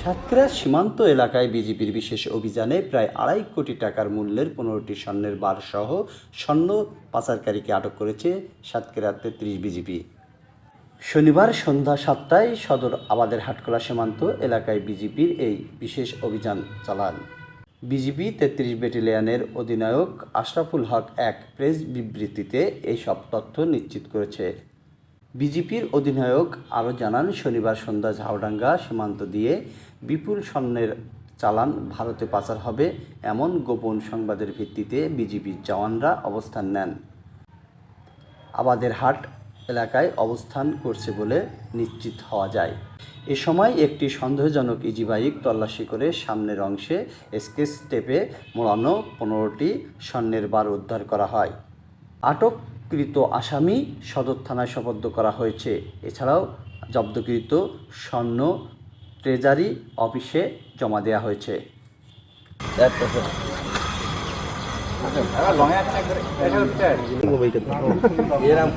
সাতক্ষীরা সীমান্ত এলাকায় বিজেপির বিশেষ অভিযানে প্রায় আড়াই কোটি টাকার মূল্যের পনেরোটি স্বর্ণের বার সহ স্বর্ণ পাচারকারীকে আটক করেছে সাতক্ষীরা তেত্রিশ বিজেপি। শনিবার সন্ধ্যা সাতটায় সদর আবাদের হাটকলা সীমান্ত এলাকায় বিজেপির এই বিশেষ অভিযান চালান। বিজিবি তেত্রিশ ব্যাটালিয়নের অধিনায়ক আশরাফুল হক এক প্রেস বিবৃতিতে এইসব তথ্য নিশ্চিত করেছে। বিজেপির অধিনায়ক আরও জানান, শনিবার সন্ধ্যা ঝাউডাঙ্গা সীমান্ত দিয়ে বিপুল স্বর্ণের চালান ভারতে পাচার হবে এমন গোপন সংবাদের ভিত্তিতে বিজিবির জওয়ানরা অবস্থান নেন। আবাদের হাট এলাকায় অবস্থান করছে বলে নিশ্চিত হওয়া যায়। এ সময় একটি সন্দেহজনক ইজি বাইক তল্লাশি করে সামনের অংশে স্কেচ টেপে মোড়ানো পনেরোটি স্বর্ণের বার উদ্ধার করা হয়। আটককৃত আসামি সদর থানায় সোপর্দ করা হয়েছে। এছাড়াও জব্দকৃত স্বর্ণ ট্রেজারি অফিসে জমা দেওয়া হয়েছে। এরম